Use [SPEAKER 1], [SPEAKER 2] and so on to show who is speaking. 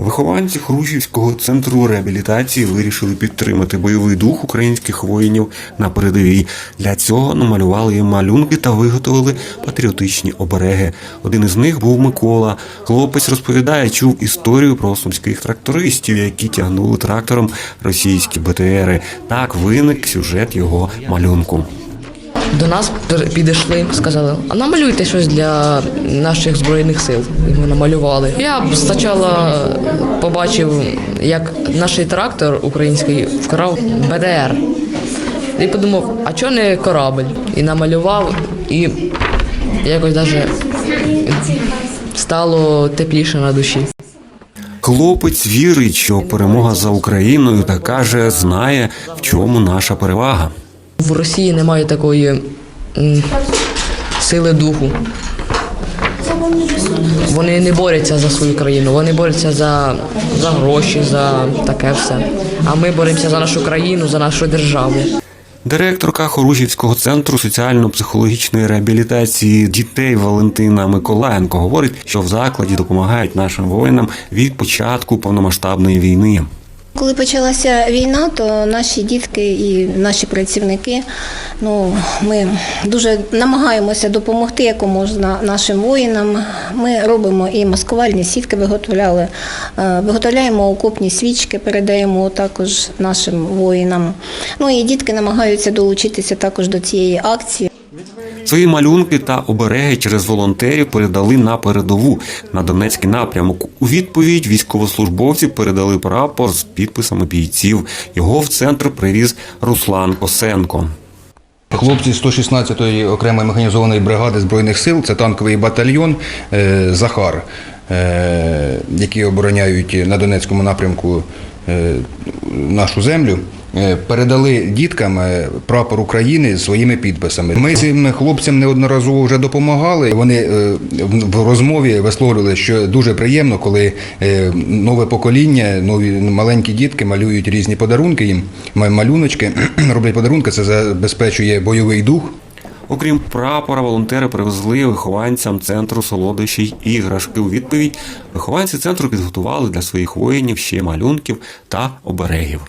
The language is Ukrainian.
[SPEAKER 1] Вихованці Хрущівського центру реабілітації вирішили підтримати бойовий дух українських воїнів на передовій. Для цього намалювали їм малюнки та виготовили патріотичні обереги. Один із них був Микола. Хлопець розповідає, чув історію про сумських трактористів, які тягнули трактором російські БТРи. Так виник сюжет його малюнку.
[SPEAKER 2] До нас підійшли, сказали, а намалюйте щось для наших збройних сил. І ми намалювали. Я спочатку побачив, як наш трактор український вкрав БДР. І подумав, а чого не корабль? І намалював, і якось навіть стало тепліше на душі.
[SPEAKER 1] Хлопець вірить, що перемога за Україною та каже, знає, в чому наша перевага.
[SPEAKER 2] В Росії немає такої сили духу. Вони не борються за свою країну, вони борються за, за гроші, за таке все. А ми боремося за нашу країну, за нашу державу.
[SPEAKER 1] Директорка Хоружівського центру соціально-психологічної реабілітації дітей Валентина Миколаєнко говорить, що в закладі допомагають нашим воїнам від початку повномасштабної війни.
[SPEAKER 3] Коли почалася війна, то наші дітки і наші працівники, ну ми дуже намагаємося допомогти якоможна нашим воїнам. Ми робимо і маскувальні сітки, виготовляли, е, виготовляємо окопні свічки, передаємо також нашим воїнам. Ну і дітки намагаються долучитися також до цієї акції.
[SPEAKER 1] Свої малюнки та обереги через волонтерів передали на передову на Донецький напрямок. У відповідь військовослужбовці передали прапор з підписами бійців. Його в центр привіз Руслан Косенко.
[SPEAKER 4] Хлопці 116-ї окремої механізованої бригади Збройних сил, це танковий батальйон е, Захар, е, які обороняють на Донецькому напрямку е, нашу землю. Е, Передали діткам е, прапор України своїми підписами. Ми цим хлопцям неодноразово вже допомагали. Вони е, в розмові висловлювали, що дуже приємно, коли нове покоління, нові маленькі дітки малюють різні подарунки їм, малюночки, роблять подарунки. Це забезпечує бойовий дух.
[SPEAKER 1] Окрім прапора, волонтери привезли вихованцям центру солодощі іграшки. У відповідь вихованці центру підготували для своїх воїнів ще малюнків та оберегів.